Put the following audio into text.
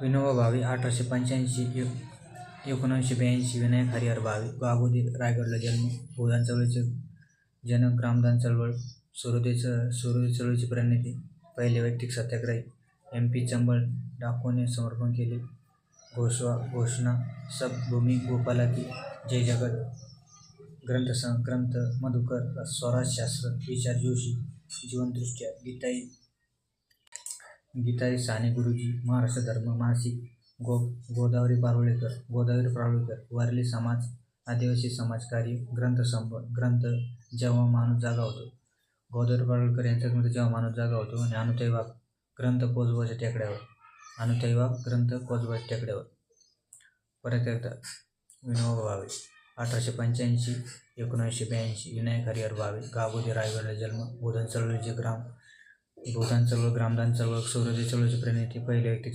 विनोबा भावे अठराशे पंच्याऐंशी एक एकोणीसशे ब्याऐंशी विनायक हरिहर भावे गागोदी रायगडला जन्म भूदान चळवळीचे जनक ग्रामदान चळवळ सूर्योदय च सूर्योदय चळवळीची प्रणेते पहिले वैयक्तिक सत्याग्रही एम पी चंबळ डाकोने समर्पण केले घोषवा घोषणा सब भूमी गोपाला की जय जगत ग्रंथ ग्रंथ मधुकर स्वराजशास्त्र विचार जोशी जीवनदृष्ट्या गीताई गीताई साने गुरुजी महाराष्ट्र धर्म मासिक गो गोदावरी पारोळेकर गोदावरी पारोळेकर वारली समाज आदिवासी समाजकार्य ग्रंथ संभ ग्रंथ जेव्हा माणूस जागा होतो. गोदावरी पारोळेकर यांच्यामध्ये जेव्हा माणूस जागा होतो आणि अनुताई वाघ ग्रंथ कोजबाच्या टेकड्यावर अनुताई वाघ ग्रंथ कोजबाच्या टेकड्यावर. परत एकदा विनोबा भावे अठराशे पंच्याऐंशी एकोणीसशे ब्याऐंशी विनायक हरिहर भावे गाबोदी रायगडला जन्म बोधन चळवळीचे ग्राम बोधन चळवळ ग्रामदान चळवळ स्वराज्य चळवळीचे प्रणेते पहिले व्यक्ती